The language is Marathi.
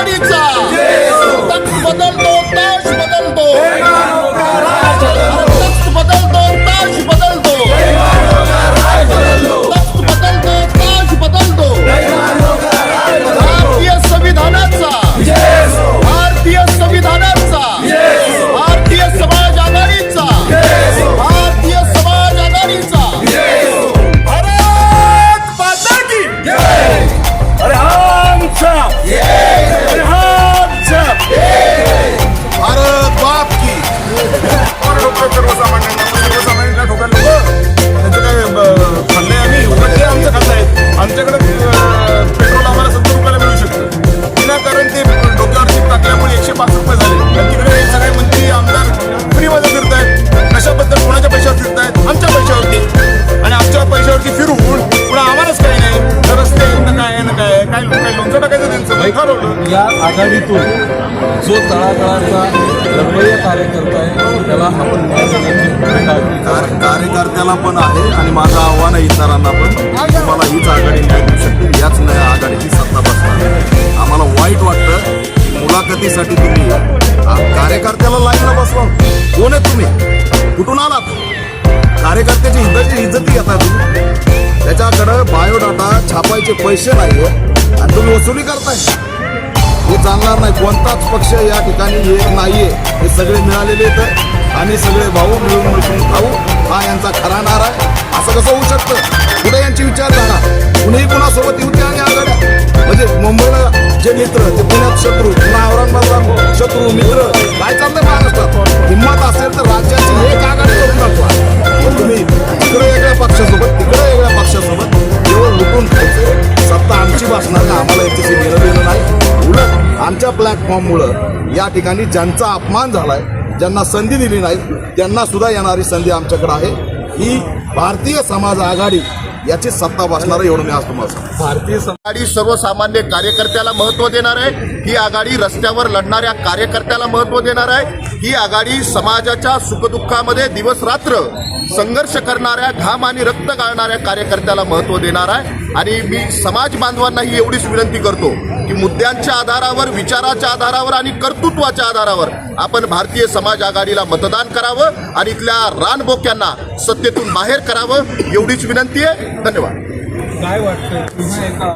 आघाडीचा बदल आघाडीतून जो तळागाळाचा लढवय्या कार्यकर्ता आहे त्याला आपण कार्यकर्त्याला पण आहे आणि माझं आव्हान आहे इतरांना पण तुम्हाला हीच आघाडी न्याय देऊ शकते याच नया आघाडीची सत्ता बसणार आम्हाला वाईट वाटतं मुलाखतीसाठी तुम्ही कार्यकर्त्याला लाईनला बसवा. कोण आहे तुम्ही? कुठून आलात? कार्यकर्त्याची इज्जत इज्जती घेता तुम्ही त्याच्याकडं बायोडाटा छापायचे पैसे नाही आणि तुम्ही वसुली करताय. हे चालणार नाही. कोणताच पक्ष या ठिकाणी येत नाहीये. हे सगळे मिळालेले आहेत आम्ही सगळे भाऊ मिळून मिळून खाऊ. हा यांचा खरा नारा आहे. असं कसं होऊ शकतं? कुठे यांची विचारधारा. कुणीही कुणासोबत युती आणि आघाड्या म्हणजे मुंबईला जे मित्र ते पुण्यात शत्रू पुन्हा औरंगाबाद शत्रू मित्र त्यांच्या प्लॅटफॉर्ममुळं या ठिकाणी ज्यांचा अपमान झालाय ज्यांना संधी दिली नाही त्यांना सुद्धा येणारी संधी आमच्याकडे आहे. ही भारतीय समाज आघाडी याची सत्ता बसणार एवढं मी आज तुम्हाला भारतीय आघाडी सर्वसामान्य कार्यकर्त्याला महत्त्व देणार आहे. ही आघाडी रस्त्यावर लढणाऱ्या कार्यकर्त्याला महत्त्व देणार आहे. ही आघाडी समाजाच्या सुखदुःखामध्ये दिवस रात्र संघर्ष करणाऱ्या घाम आणि रक्त गाळणाऱ्या कार्यकर्त्याला महत्त्व देणार आहे. आणि मी समाज बांधवांनाही एवढीच विनंती करतो की मुद्द्यांच्या आधारावर विचाराच्या आधारावर आणि कर्तृत्वाच्या आधारावर आपण भारतीय समाज आघाडीला मतदान करावं आणि इथल्या रानबोक्यांना सत्तेतून बाहेर करावं एवढीच विनंती आहे. धन्यवाद. काय वाटतं